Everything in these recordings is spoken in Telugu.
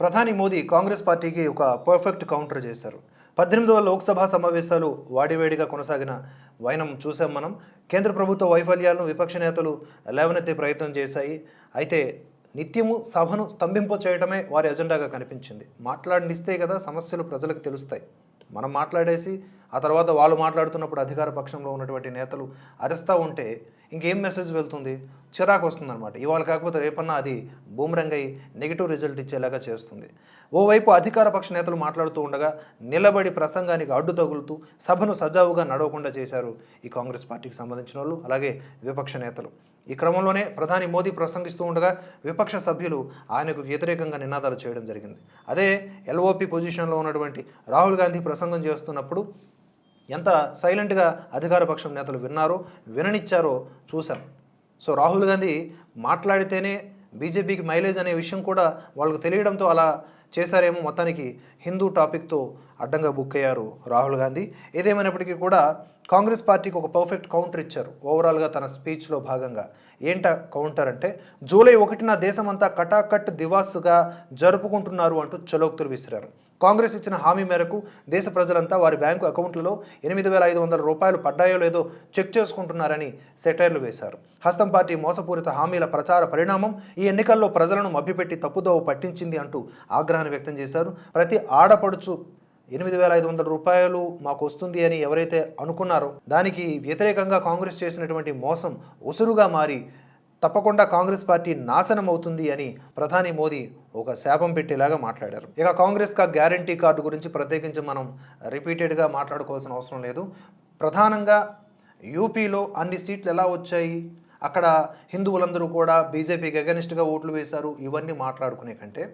ప్రధాని మోదీ కాంగ్రెస్ పార్టీకి ఒక పర్ఫెక్ట్ కౌంటర్ చేశారు. పద్దెనిమిదవ లోక్సభ సమావేశాలు వాడివేడిగా కొనసాగిన వైనం చూసాం మనం. కేంద్ర ప్రభుత్వ వైఫల్యాలను విపక్ష నేతలు లేవనెత్తే ప్రయత్నం చేశాయి. అయితే నిత్యము సభను స్తంభింప చేయడమే వారి ఎజెండాగా కనిపించింది. మాట్లాడిస్తే కదా సమస్యలు ప్రజలకు తెలుస్తాయి. మనం మాట్లాడేసి ఆ తర్వాత వాళ్ళు మాట్లాడుతున్నప్పుడు అధికార పక్షంలో ఉన్నటువంటి నేతలు అరుస్తూ ఉంటే ఇంకేం మెసేజ్ వెళ్తుంది? చిరాకు వస్తుందన్నమాట. ఇవాళ కాకపోతే రేపన్నా అది బూమరంగ్ అయి నెగిటివ్ రిజల్ట్ ఇచ్చేలాగా చేస్తుంది. ఓవైపు అధికార పక్ష నేతలు మాట్లాడుతూ ఉండగా నిలబడి ప్రసంగానికి అడ్డు తగులుతూ సభను సజావుగా నడవకుండా చేశారు ఈ కాంగ్రెస్ పార్టీకి సంబంధించిన వాళ్ళు అలాగే విపక్ష నేతలు. ఈ క్రమంలోనే ప్రధాని మోదీ ప్రసంగిస్తూ ఉండగా విపక్ష సభ్యులు ఆయనకు వ్యతిరేకంగా నినాదాలు చేయడం జరిగింది. అదే ఎల్ఓపి పొజిషన్లో ఉన్నటువంటి రాహుల్ గాంధీ ప్రసంగం చేస్తున్నప్పుడు ఎంత సైలెంట్గా అధికారపక్షం నేతలు విన్నారో విననిచ్చారో చూశాం. సో రాహుల్ గాంధీ మాట్లాడితేనే బీజేపీకి మైలేజ్ అనే విషయం కూడా వాళ్ళకు తెలియడంతో అలా చేశారేమో మొత్తానికి హిందూ టాపిక్తో అడ్డంగా బుక్ అయ్యారు రాహుల్ గాంధీ. ఏదేమైనప్పటికీ కూడా కాంగ్రెస్ పార్టీకి ఒక పర్ఫెక్ట్ కౌంటర్ ఇచ్చారు. ఓవరాల్గా తన స్పీచ్లో భాగంగా. ఏంట కౌంటర్ అంటే జూలై ఒకటిన దేశమంతా కటాకట్ దివాసుగా జరుపుకుంటున్నారు అంటూ చలోక్తులు విసిరారు. కాంగ్రెస్ ఇచ్చిన హామీ మేరకు దేశ ప్రజలంతా వారి బ్యాంకు అకౌంట్లలో ఎనిమిది వేల ఐదు వందల రూపాయలు పడ్డాయో లేదో చెక్ చేసుకుంటున్నారని సెటైర్లు వేశారు. హస్తం పార్టీ మోసపూరిత హామీల ప్రచార పరిణామం ఈ ఎన్నికల్లో ప్రజలను మభ్యపెట్టి తప్పుదోవ పట్టించింది అంటూ ఆగ్రహాన్ని వ్యక్తం చేశారు. ప్రతి ఆడపడుచు ఎనిమిది వేల ఐదు వందల రూపాయలు మాకు వస్తుంది అని ఎవరైతే అనుకున్నారో దానికి వ్యతిరేకంగా కాంగ్రెస్ చేసినటువంటి మోసం ఉసురుగా మారి తప్పకుండా కాంగ్రెస్ పార్టీ నాశనం అవుతుంది అని ప్రధాని మోదీ ఒక శాపం పెట్టేలాగా మాట్లాడారు. ఇక కాంగ్రెస్ కా గ్యారంటీ కార్డు గురించి ప్రత్యేకించి మనం రిపీటెడ్గా మాట్లాడుకోవాల్సిన అవసరం లేదు. ప్రధానంగా యూపీలో అన్ని సీట్లు ఎలా వచ్చాయి? అక్కడ హిందువులందరూ కూడా బీజేపీకి అగెనిస్ట్గా ఓట్లు వేశారు. ఇవన్నీ మాట్లాడుకునే కంటే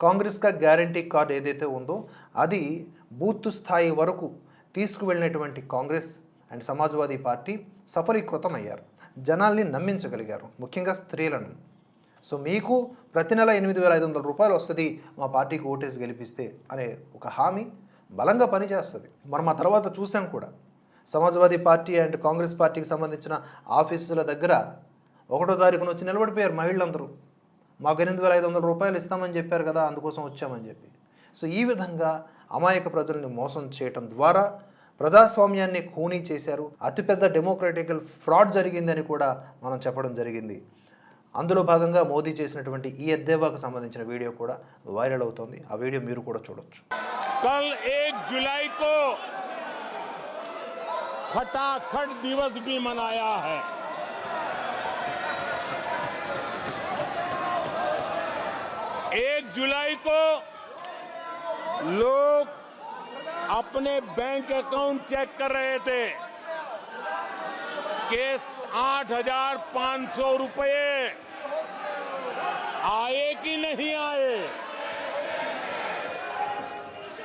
కాంగ్రెస్గా గ్యారంటీ కార్డు ఏదైతే ఉందో అది బూత్ స్థాయి వరకు తీసుకువెళ్ళినటువంటి కాంగ్రెస్ అండ్ సమాజ్వాదీ పార్టీ సఫలీకృతం అయ్యారు జనాల్ని నమ్మించగలిగారు ముఖ్యంగా స్త్రీలను. సో మీకు ప్రతి నెల ఎనిమిది వేల ఐదు వందల రూపాయలు వస్తుంది మా పార్టీకి ఓటేసి గెలిపిస్తే అనే ఒక హామీ బలంగా పనిచేస్తుంది. మనం ఆ తర్వాత చూసాం కూడా. సమాజ్వాదీ పార్టీ అండ్ కాంగ్రెస్ పార్టీకి సంబంధించిన ఆఫీసుల దగ్గర ఒకటో తారీఖున వచ్చి నిలబడిపోయారు మహిళలందరూ. మాకు ఎనిమిది వేల ఐదు వందల రూపాయలు ఇస్తామని చెప్పారు కదా అందుకోసం వచ్చామని చెప్పి. సో ఈ విధంగా అమాయక ప్రజల్ని మోసం చేయటం ద్వారా ప్రజాస్వామ్యాన్ని ఖూనీ చేశారు అతిపెద్ద డెమోక్రటికల్ ఫ్రాడ్ జరిగిందని కూడా మనం చెప్పడం జరిగింది అందులో భాగంగా మోదీ చేసినటువంటి ఈ ఎద్దేవాకు సంబంధించిన వీడియో కూడా వైరల్ అవుతోంది ఆ వీడియో మీరు కూడా చూడొచ్చు कल एक जुलाई को खटाखट दिवस भी मनाया है एक जुलाई को लोग अपने बैंक अकाउंट चेक कर रहे थे। कि आठ हज़ार पाँच सौ रुपये। आए कि नहीं आए?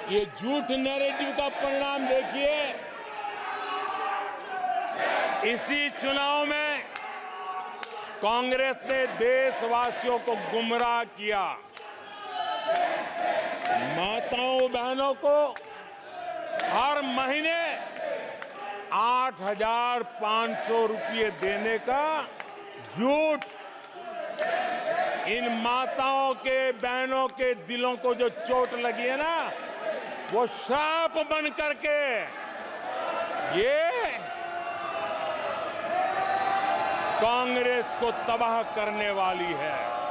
ये झूठ नैरेटिव का परिणाम देखिए। इसी चुनाव में कांग्रेस ने देशवासियों को गुमराह किया। माताओं बहनों को हर महीने आठ हज़ार पाँच सौ रुपये देने का झूठ। इन माताओं के, बहनों के दिलों को जो चोट लगी है ना, वो श्राप बन करके, ये कांग्रेस को तबाह करने वाली है।